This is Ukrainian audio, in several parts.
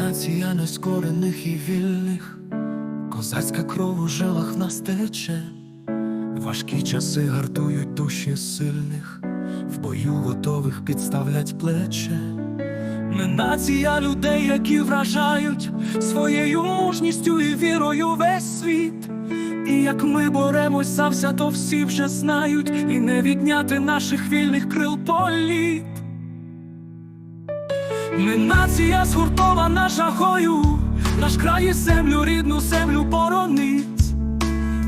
нація нескорених і вільних, козацька кров у жилах нас тече, важкі часи гартують душі сильних, в бою готових підставлять плече. Ми нація людей, які вражають своєю мужністю і вірою весь світ. І як ми боремось то всі вже знають, і не відняти наших вільних крил політ. Ми нація згуртована жагою, наш край і землю, рідну землю боронить.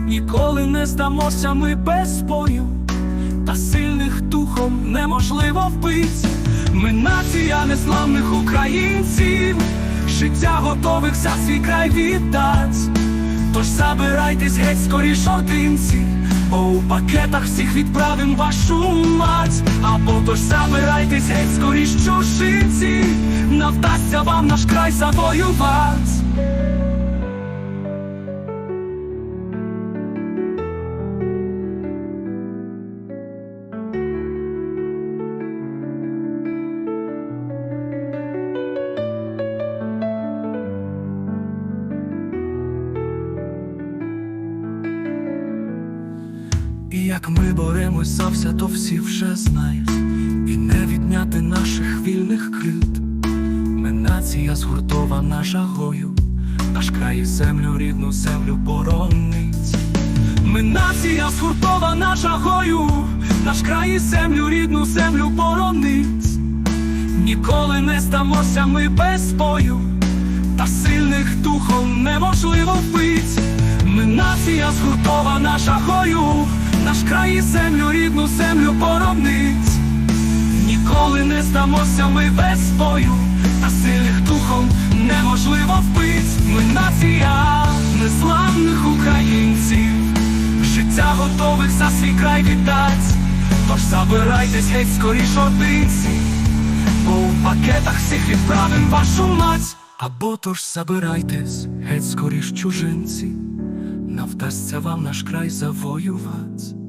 Ніколи не здамося ми без бою, та сильних духом неможливо вбить. Ми нація незламних українців, життя готових за свій край віддать. Тож забирайтесь геть скоріш одинці, бо у пакетах всіх відправим вашу мать. Або тож забирайтесь геть скоріш чужинці, навдасться вам наш край завоювати. Як ми боремось за все, то всі вже знають, і не відняти наших вільних крит. Ми нація згуртована жагою, наш край і землю, рідну землю боронить. Ми нація згуртована жагою, наш край і землю, рідну землю боронить. Ніколи не здамося ми без бою, та сильних духом неможливо вбить. Ми нація згуртована жагою, наш край і землю, рідну землю боронить. Ніколи не здамося ми без бою, та сильних духом неможливо вбить. Ми нація незламних українців, життя готових за свій край віддать. Тож забирайтесь геть скоріш одинці, бо у пакетах всіх відправим вашу мать. Або тож забирайтесь геть скоріш чужинці, не вдасться вам наш край завоювати.